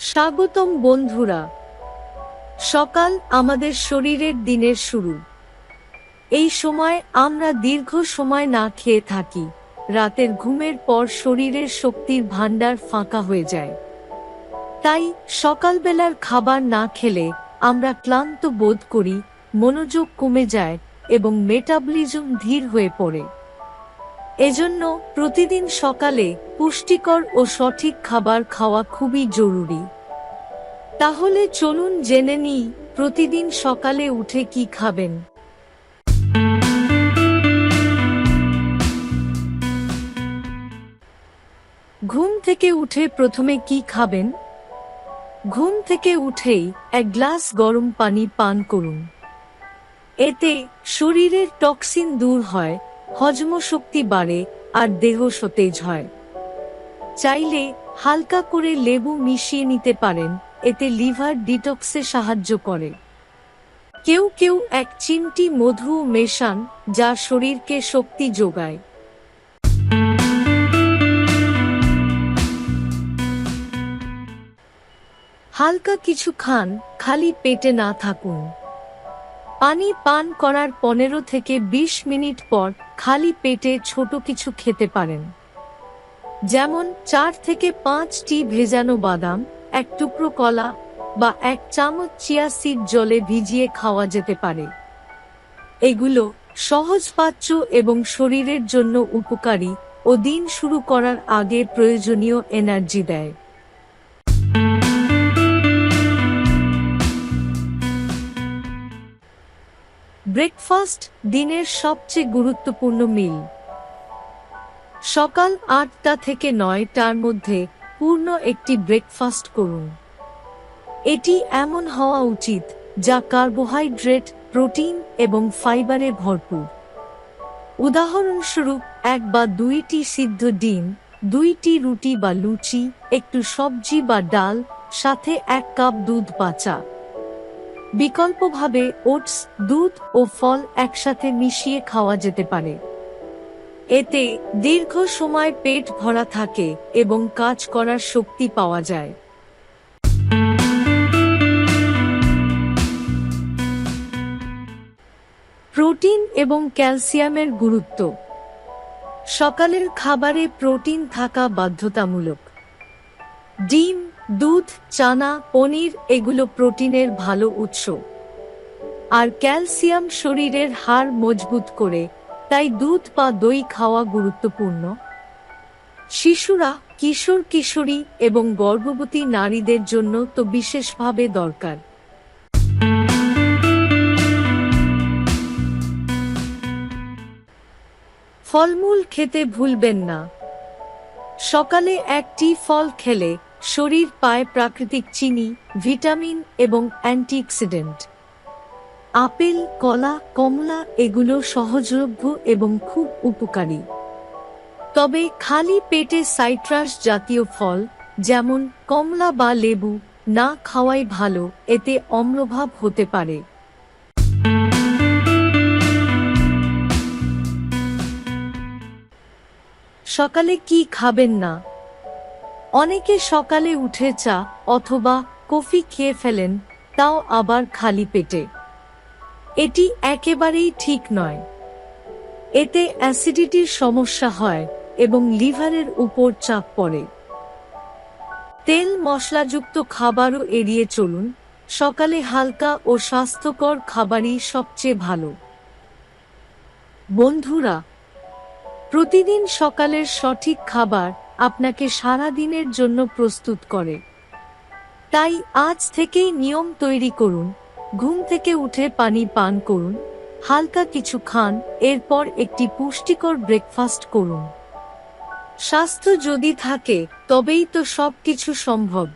স্বাগতম বন্ধুরা। সকাল আমাদের শরীরের দিনের শুরু। এই সময় আমরা দীর্ঘ সময় না খেয়ে থাকি। রাতের ঘুমের পর শরীরের শক্তির ভাণ্ডার ফাঁকা হয়ে যায়। তাই সকালবেলার খাবার না খেলে আমরা ক্লান্ত বোধ করি, মনোযোগ কমে যায় এবং মেটাবলিজম ধীর হয়ে পড়ে। এজন্য প্রতিদিন সকালে পুষ্টিকর ও সঠিক খাবার খাওয়া খুবই জরুরি। তাহলে চলুন জেনে নিই প্রতিদিন সকালে উঠে কি খাবেন। ঘুম থেকে উঠে প্রথমে কি খাবেন? ঘুম থেকে উঠেই এক গ্লাস গরম পানি পান করুন। এতে শরীরের টক্সিন দূর হয় হজম শক্তি বাড়ে আর দেহ সতেজ হয়। চাইলে হালকা করে লেবু মিশিয়ে নিতে পারেন, এতে লিভার ডিটক্সে সাহায্য করে। কেউ কেউ এক চিমটি মধু মেশান, যা শরীরকে শক্তি যোগায়। হালকা কিছু খান, খালি পেটে না থাকুন। পানি পান করার পনেরো থেকে ২০ মিনিট পর খালি পেটে ছোট কিছু খেতে পারেন। যেমন চার থেকে পাঁচটি ভেজানো বাদাম, এক টুকরো কলা বা এক চামচ চিয়া সিড জলে ভিজিয়ে খাওয়া যেতে পারে। এগুলো সহজপাচ্য এবং শরীরের জন্য উপকারী ও দিন শুরু করার আগে প্রয়োজনীয় এনার্জি দেয়। ব্রেকফাস্ট দিনের সবচেয়ে গুরুত্বপূর্ণ মিল। সকাল আটটা থেকে নয়টার মধ্যে পূর্ণ একটি ব্রেকফাস্ট করুন। এটি এমন হওয়া উচিত যা কার্বোহাইড্রেট, প্রোটিন এবং ফাইবারে ভরপুর। উদাহরণস্বরূপ, এক বা দুইটি সিদ্ধ ডিম, দুইটি রুটি বা লুচি, একটু সবজি বা ডাল, সাথে এক কাপ দুধ বা চা বিকল্পভাবে ওটস, দুধ ও ফল একসাথে মিশিয়ে খাওয়া যেতে পারে। এতে দীর্ঘ সময় পেট ভরা থাকে এবং কাজ করার শক্তি পাওয়া যায়। প্রোটিন এবং ক্যালসিয়ামের গুরুত্ব। সকালের খাবারে প্রোটিন থাকা বাধ্যতামূলক। ডিম দুধ, চানা, পনির এগুলো প্রোটিনের ভালো উৎস। আর ক্যালসিয়াম শরীরের হাড় মজবুত করে, তাই দুধ বা দই খাওয়া গুরুত্বপূর্ণ। শিশুরা কিশোর কিশোরী এবং গর্ভবতী নারীদের জন্য তো বিশেষভাবে দরকার। ফলমূল খেতে ভুলবেন না। সকালে একটি ফল খেলে শরীর পায় প্রাকৃতিক চিনি, ভিটামিন এবং অ্যান্টিঅক্সিডেন্ট। আপেল, কলা, কমলা এগুলো সহজলভ্য এবং খুব উপকারী। তবে খালি পেটে সাইট্রাস জাতীয় ফল, যেমন কমলা বা লেবু, না খাওয়াই ভালো, এতে অম্লভাব হতে পারে। সকালে কি খাবেন না? অনেকে সকালে উঠে চা অথবা কফি খেয়ে ফেলেন, তাও আবার খালি পেটে। এটি একেবারেই ঠিক নয়। এতে অ্যাসিডিটির সমস্যা হয় এবং লিভারের উপর চাপ পড়ে। তেল মশলাযুক্ত খাবারও এড়িয়ে চলুন, সকালে হালকা ও স্বাস্থ্যকর খাবারই সবচেয়ে ভালো। বন্ধুরা, প্রতিদিন সকালের সঠিক খাবার আপনাকে সারা দিনের জন্য প্রস্তুত করে। তাই আজ থেকেই নিয়ম তৈরি করুন। ঘুম থেকে উঠে পানি পান করুন। হালকা কিছু খান, এরপর একটি পুষ্টিকর ব্রেকফাস্ট করুন। স্বাস্থ্য যদি থাকে, তবেই তো সব কিছু সম্ভব।